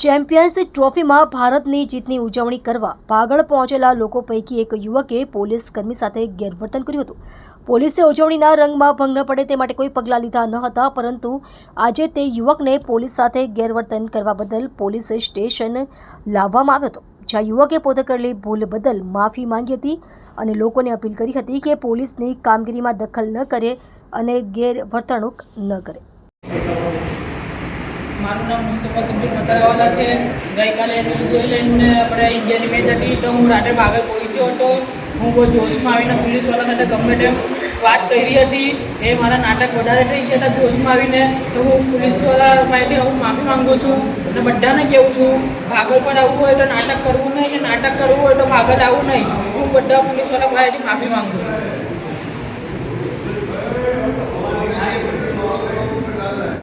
Champions ટ્રોફીમાં ભારતની જીતની ઉજવણી કરવા પાગળ પહોંચેલા લોકો પૈકી એક યુવકે પોલીસ કર્મી સાથે ગેરવર્તન કર્યું હતું. પોલીસે ઉજવણીના રંગમાં ભંગ ન પડે તે માટે કોઈ પગલાં લીધા ન હતા, પરંતુ આજે તે યુવકને પોલીસ સાથે ગેરવર્તન કરવા બદલ પોલીસ સ્ટેશન લાવવામાં આવ્યો હતો. જ્યાં યુવકે પોતે કરેલી ભૂલ બદલ માફી માંગી હતી અને લોકોને અપીલ કરી હતી કે પોલીસની કામગીરીમાં દખલ ન કરે અને ગેરવર્તણૂક ન કરે. મારું નામ મુસ્તફા સિદ્દીક મતરાવાલા છે. ગઈકાલે ન્યુઝીલેન્ડને આપણે ઇન્ડિયાની મેચ હતી તો હું રાત્રે ભાગે પહોંચ્યો હતો. હું બહુ જોશમાં આવીને પોલીસવાળા સાથે ગમે તેમ વાત કરી હતી, એ મારા નાટક વધારે થઈ ગયા હતા જોશમાં આવીને, તો હું પોલીસવાળા પાસેથી હું માફી માંગુ છું અને બધાને કહું છું, ભાગલ પર આવવું હોય તો નાટક કરવું નહીં, કે નાટક કરવું હોય તો ભાગલ આવવું નહીં. હું બધા પોલીસવાળા પાસેથી માફી માગું છું.